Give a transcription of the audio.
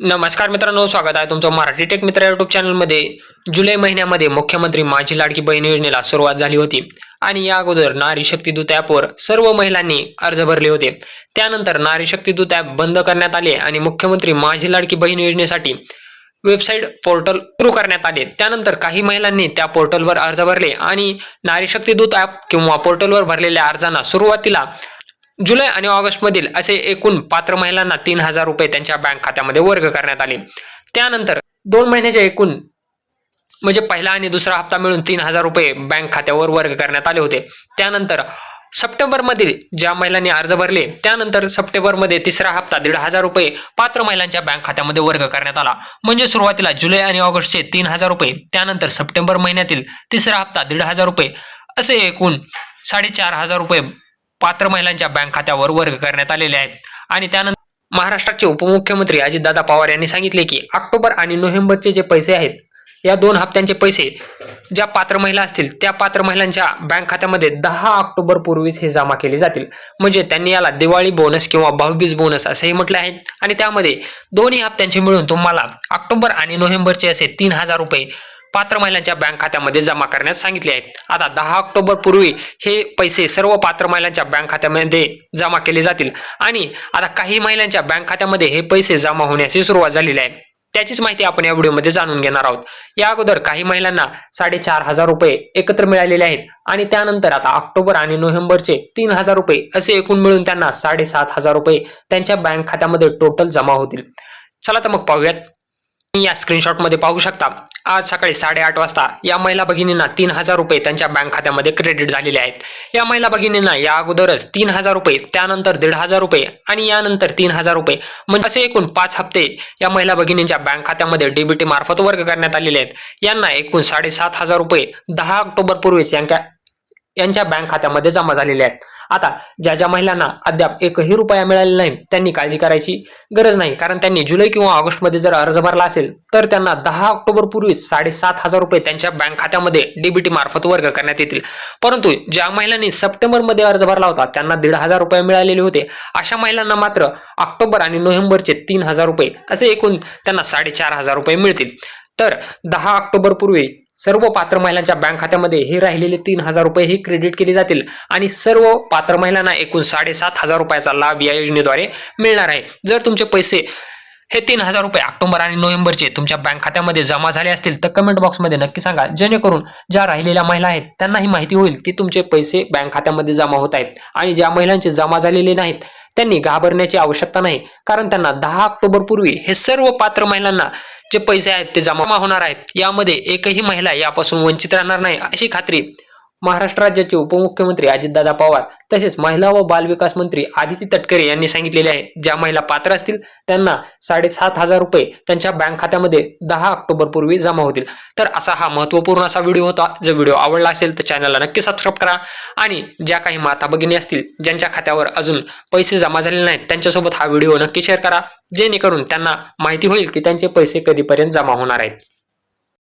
नमस्कार मित्रांनो स्वागत आहे तुमचं मराठी टेक मित्र युट्यूब चॅनलमध्ये. जुलै महिन्यामध्ये मुख्यमंत्री माझी लाडकी बहीण योजनेला सुरुवात झाली होती आणि या अगोदर नारी शक्ती दूत ॲपवर सर्व महिलांनी अर्ज भरले होते. त्यानंतर नारी शक्ती दूत ॲप बंद करण्यात आले आणि मुख्यमंत्री माझी लाडकी बहीण योजनेसाठी वेबसाईट पोर्टल सुरू करण्यात आले. त्यानंतर काही महिलांनी त्या पोर्टलवर अर्ज भरले आणि नारी शक्ती दूत ॲप किंवा पोर्टलवर भरलेल्या अर्जांना सुरुवातीला जुलै आणि ऑगस्टमधील असे एकूण पात्र महिलांना तीन हजार रुपये त्यांच्या बँक खात्यामध्ये वर्ग करण्यात आले. त्यानंतर दोन महिन्याच्या एकूण म्हणजे पहिला आणि दुसरा हप्ता मिळून तीन हजार रुपये बँक खात्यावर वर्ग करण्यात आले होते. त्यानंतर सप्टेंबरमध्ये ज्या महिलांनी अर्ज भरले त्यानंतर सप्टेंबरमध्ये तिसरा हप्ता दीड हजार रुपये पात्र महिलांच्या बँक खात्यामध्ये वर्ग करण्यात आला. म्हणजे सुरुवातीला जुलै आणि ऑगस्टचे तीन हजार रुपये त्यानंतर सप्टेंबर महिन्यातील तिसरा हप्ता दीड हजार रुपये असे एकूण साडेचार हजार रुपये पात्र महिलांच्या बँक खात्यावर वर्ग करण्यात आलेले आहेत. आणि त्यानंतर महाराष्ट्राचे उपमुख्यमंत्री अजितदादा पवार यांनी सांगितले की ऑक्टोबर आणि नोव्हेंबरचे जे पैसे आहेत या दोन हप्त्यांचे पैसे ज्या पात्र महिला असतील त्या पात्र महिलांच्या बँक खात्यामध्ये दहा ऑक्टोबर पूर्वीच हे जमा केले जातील. म्हणजे त्यांनी याला दिवाळी बोनस किंवा भाऊबीज बोनस असंही म्हटलं आहे. आणि त्यामध्ये दोन्ही हप्त्यांचे मिळून तुम्हाला ऑक्टोबर आणि नोव्हेंबरचे असे तीन हजार रुपये पात्र महिलांच्या बँक खात्यामध्ये जमा करण्यास सांगितले आहेत. आता दहा ऑक्टोबर पूर्वी हे पैसे सर्व पात्र महिलांच्या बँक खात्यामध्ये जमा केले जातील. आणि आता काही महिलांच्या बँक खात्यामध्ये हे पैसे जमा होण्याची सुरुवात झालेली आहे. त्याचीच माहिती आपण या व्हिडिओमध्ये जाणून घेणार आहोत. या अगोदर काही महिलांना साडेचार हजार रुपये एकत्र मिळालेले आहेत. आणि त्यानंतर आता ऑक्टोबर आणि नोव्हेंबरचे तीन हजार रुपये असे एकूण मिळून त्यांना साडेसात हजार रुपये त्यांच्या बँक खात्यामध्ये टोटल जमा होतील. चला तर मग पाहूयात. या स्क्रीनशॉटमध्ये पाहू शकता आज सकाळी साडेआठ वाजता या महिला भगिनींना तीन हजार रुपये त्यांच्या बँक खात्यामध्ये क्रेडिट झालेले आहेत. या महिला भगिनींना या अगोदरच तीन हजार रुपये त्यानंतर दीड हजार रुपये आणि यानंतर तीन हजार रुपये म्हणजे असे एकूण पाच हप्ते या महिला भगिनींच्या बँक खात्यामध्ये डीबीटी मार्फत वर्ग करण्यात आलेले आहेत. यांना एकूण साडेसात हजार रुपये दहा ऑक्टोबर पूर्वीच यांच्या यांच्या बँक खात्यामध्ये जमा झालेले आहेत. आता ज्या ज्या महिलांना अद्याप एकही रुपया मिळालेला नाही त्यांनी काळजी करायची गरज नाही. कारण त्यांनी जुलै किंवा ऑगस्टमध्ये जर अर्ज भरला असेल तर त्यांना दहा ऑक्टोबर पूर्वीच साडेसात हजार रुपये त्यांच्या बँक खात्यामध्ये डीबीटी मार्फत वर्ग करण्यात येतील. परंतु ज्या महिलांनी सप्टेंबरमध्ये अर्ज भरला होता त्यांना दीड हजार रुपये मिळालेले होते. अशा महिलांना मात्र ऑक्टोबर आणि नोव्हेंबरचे तीन हजार रुपये असे एकूण त्यांना साडेचार हजार रुपये मिळतील. तर दहा ऑक्टोबर पूर्वी सर्व पात्र महिलांच्या बँक खात्यामध्ये हे राहिलेले तीन हजार रुपये हे क्रेडिट केले जातील. आणि सर्व पात्र महिलांना एकूण साडेसात हजार रुपयाचा लाभ या योजनेद्वारे मिळणार आहे. जर तुमचे पैसे हे तीन हजार रुपये ऑक्टोबर आणि नोव्हेंबरचे तुमच्या बँक खात्यामध्ये जमा झाले असतील तर कमेंट बॉक्समध्ये नक्की सांगा. जेणेकरून ज्या राहिलेल्या महिला आहेत त्यांना ही माहिती होईल की तुमचे पैसे बँक खात्यामध्ये जमा होत आहेत. आणि ज्या महिलांचे जमा झालेले नाहीत त्यांनी घाबरण्याची आवश्यकता नाही. कारण त्यांना दहा ऑक्टोबर पूर्वी हे सर्व पात्र महिलांना जे पैसे आहेत ते जमा होणार आहेत. यामध्ये एकही महिला यापासून वंचित राहणार नाही अशी खात्री महाराष्ट्र राज्याचे उपमुख्यमंत्री अजितदादा पवार तसेच महिला व बालविकास मंत्री आदिती तटकरे यांनी सांगितलेले आहे. ज्या महिला पात्र असतील त्यांना साडेसात हजार रुपये त्यांच्या बँक खात्यामध्ये दहा ऑक्टोबर पूर्वी जमा होतील. तर असा हा महत्त्वपूर्ण असा व्हिडिओ होता. जर व्हिडिओ आवडला असेल तर चॅनलला नक्की सबस्क्राईब करा आणि ज्या काही माता भगिनी असतील ज्यांच्या खात्यावर अजून पैसे जमा झालेले नाहीत त्यांच्यासोबत हा व्हिडिओ नक्की शेअर करा. जेणेकरून त्यांना माहिती होईल की त्यांचे पैसे कधीपर्यंत जमा होणार आहेत.